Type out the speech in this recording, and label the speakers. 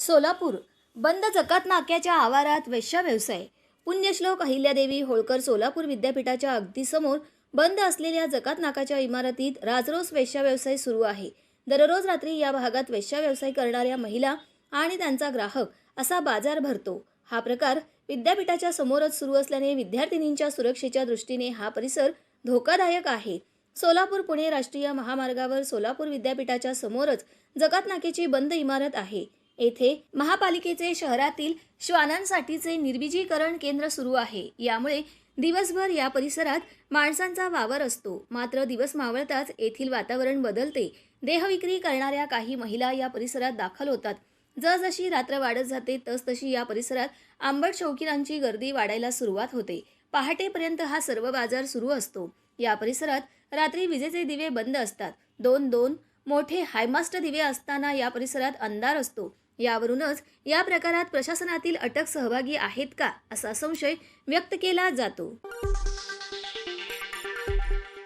Speaker 1: सोलापूर. बंद जकात नाक्याच्या आवारात वेश्या व्यवसाय. पुण्यश्लोक अहिल्यादेवी होळकर सोलापूर विद्यापीठाच्या अगदी समोर बंद असलेल्या जकात नाकाच्या इमारतीत राजरोस वेश्या व्यवसाय सुरू आहे. दररोज रात्री या भागात वेश्या व्यवसाय करणाऱ्या महिला आणि त्यांचा ग्राहक असा बाजार भरतो. हा प्रकार विद्यापीठाच्या समोरच सुरू असल्याने विद्यार्थिनींच्या सुरक्षेच्या दृष्टीने हा परिसर धोकादायक आहे. सोलापूर पुणे राष्ट्रीय महामार्गावर सोलापूर विद्यापीठाच्या समोरच जकात नाकेची बंद इमारत आहे. येथे महापालिकेचे शहरातील श्वानांसाठीचे निर्बिजीकरण केंद्र सुरू आहे. यामुळे दिवसभर या परिसरात माणसांचा वावर असतो. मात्र दिवस मावळताच येथील वातावरण बदलते. देहविक्री करणाऱ्या काही महिला या परिसरात दाखल होतात. जसजशी रात्र वाढत जाते तसतशी या परिसरात आंबट शौकीनांची गर्दी वाढायला सुरुवात होते. पहाटेपर्यंत हा सर्व बाजार सुरू असतो. या परिसरात रात्री विजेचे दिवे बंद असतात. दोन दोन मोठे हायमास्ट दिवे असताना या परिसरात अंधार असतो. यावरूनच या प्रकारात प्रशासनातील अटक सहभागी आहेत का असा संशय व्यक्त केला जातो.